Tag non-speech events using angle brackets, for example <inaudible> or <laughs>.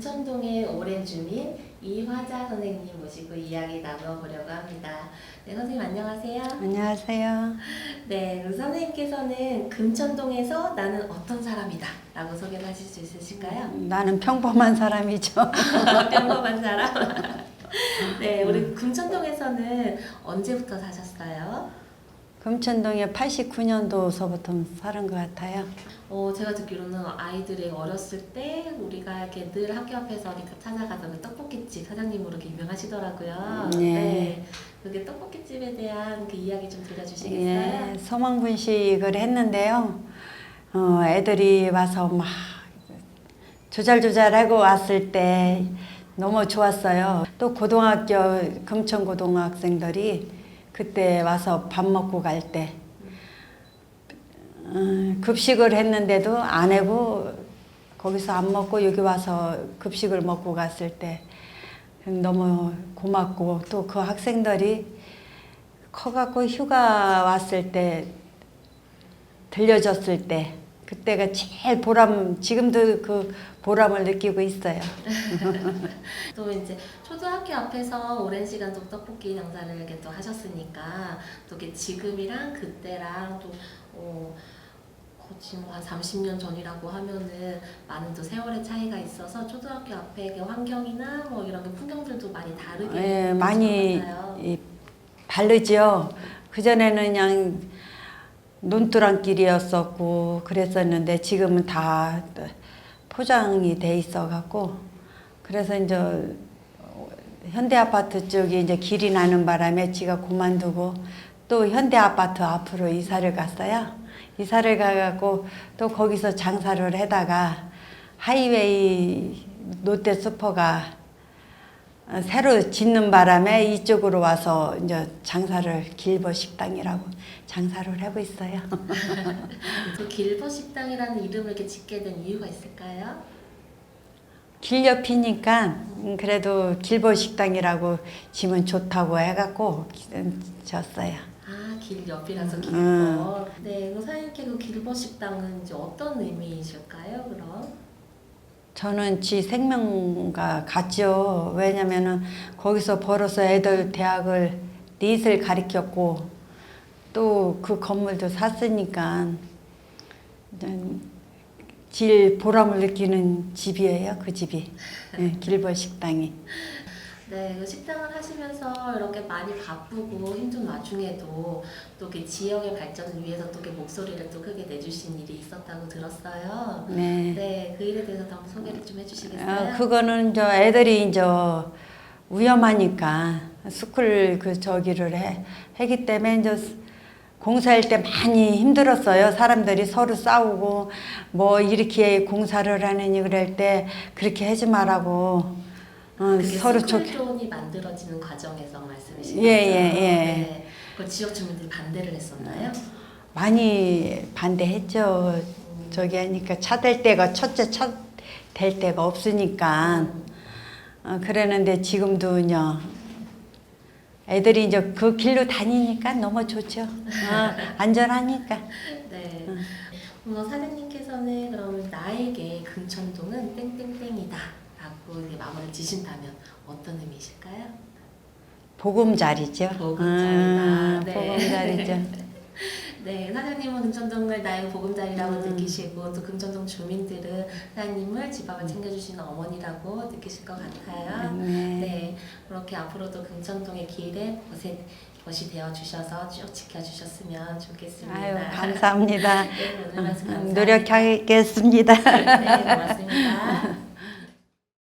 금천동의 오랜 주민 이화자 선생님 모시고 이야기 나눠보려고 합니다. 네, 선생님 안녕하세요. 안녕하세요. 네, 그 선생님께서는 금천동에서 나는 어떤 사람이다 라고 소개를 하실 수 있으실까요? 나는 평범한 사람이죠. <laughs> 평범한 사람. <laughs> 네, 우리 금천동에서는 언제부터 사셨어요? 금천동에 89년도서부터 사는 것 같아요. 어, 제가 듣기로는 아이들이 어렸을 때 우리가 이렇게 늘 학교 앞에서 이렇게 찾아가서 그 떡볶이집 사장님으로 이렇게 유명하시더라고요. 네. 그게 떡볶이집에 대한 그 이야기 좀 들려주시겠어요? 예, 소망분식을 했는데요. 어, 애들이 와서 막 조잘조잘하고 왔을 때 너무 좋았어요. 또 고등학교 금천고등학생들이 그때 와서 밥 먹고 갈때 어, 급식을 했는데도 안 하고 거기서 안 먹고 여기 와서 급식을 먹고 갔을 때 너무 고맙고 또 그 학생들이 커갖고 휴가 왔을 때 들려줬을 때 그때가 제일 보람 지금도 그 보람을 느끼고 있어요. <laughs> 또 이제 초등학교 앞에서 오랜 시간 또 떡볶이 장사를 이렇게 또 하셨으니까 또 이렇게 지금이랑 그때랑 또 어, 거치 뭐한 30년 전이라고 하면은 많은 또 세월의 차이가 있어서 초등학교 앞에 그 환경이나 뭐 이런 게 풍경들도 많이 다르게 예, 많이 다르죠. 그 전에는 그냥 논두랑길이었었고 그랬었는데 지금은 다 포장이 돼 있어 갖고 그래서 이제 현대 아파트 쪽에 이제 길이 나는 바람에 지가 그만두고 또 현대 아파트 앞으로 이사를 갔어요. 이사를 가갖고 또 거기서 장사를 하다가 하이웨이 롯데 슈퍼가 새로 짓는 바람에 이쪽으로 와서 이제 장사를 길버 식당이라고 장사를 하고 있어요. <laughs> 그 길버 식당이라는 이름을 이렇게 짓게 된 이유가 있을까요? 길 옆이니까 음, 그래도 길버 식당이라고 지면 좋다고 해갖고 졌어요. 아, 길 옆이라서 길버. 음. 네, 그 사장님께 그 길버 식당은 이제 어떤 의미이실까요, 그럼? 저는 지 생명과 같죠. 왜냐면은 거기서 벌어서 애들 대학을 닛을 가르쳤고 또 그 건물도 샀으니까 질 보람을 느끼는 집이에요. 그 집이 예, 길버 식당이. 네, 그 식당을 하시면서 이렇게 많이 바쁘고 힘든 와중에도 또 이렇게 지역의 발전을 위해서 또 이렇게 목소리를 또 크게 내주신 일이 있었다고 들었어요. 네. 네, 그 일에 대해서 한번 소개를 좀 해주시겠어요? 아, 그거는 저 애들이 이제 위험하니까 스쿨 그 저기를 해, 하기 때문에 이제 공사할 때 많이 힘들었어요. 사람들이 서로 싸우고 뭐 이렇게 공사를 하느니 그럴 때 그렇게 하지 말라고 어, 서로 좋게 스쿨존이 만들어지는 과정에서 말씀이신 예, 거죠? 예, 예. 네. 그 지역 주민들이 반대를 했었나요? 많이 반대했죠. 저기 하니까 차댈 때가 첫째 차 댈 데가 없으니까 어, 그러는데 지금도요. 애들이 이제 그 길로 다니니까 너무 좋죠. 어, 안전하니까. <laughs> 네. 음. 그럼 사장님께서는 그러면 나에게 금천동은 땡땡땡이다 라고 이렇게 마무리를 지신다면 어떤 의미이실까요? 보금자리죠. 보금자리다. 음, 네. 보금자리죠. <laughs> 네, 사장님은 금천동을 나의 보금자리라고 음. 느끼시고 또 금천동 주민들은 사장님을 집 앞을 챙겨주시는 어머니라고 느끼실 것 같아요. 네. 네, 그렇게 앞으로도 금천동의 길에 것이, 것이 되어 주셔서 쭉 지켜주셨으면 좋겠습니다. 아유 감사합니다. <laughs> 네, 오늘 말씀 감사합니다. 노력하겠습니다. 네, 고맙습니다. <laughs>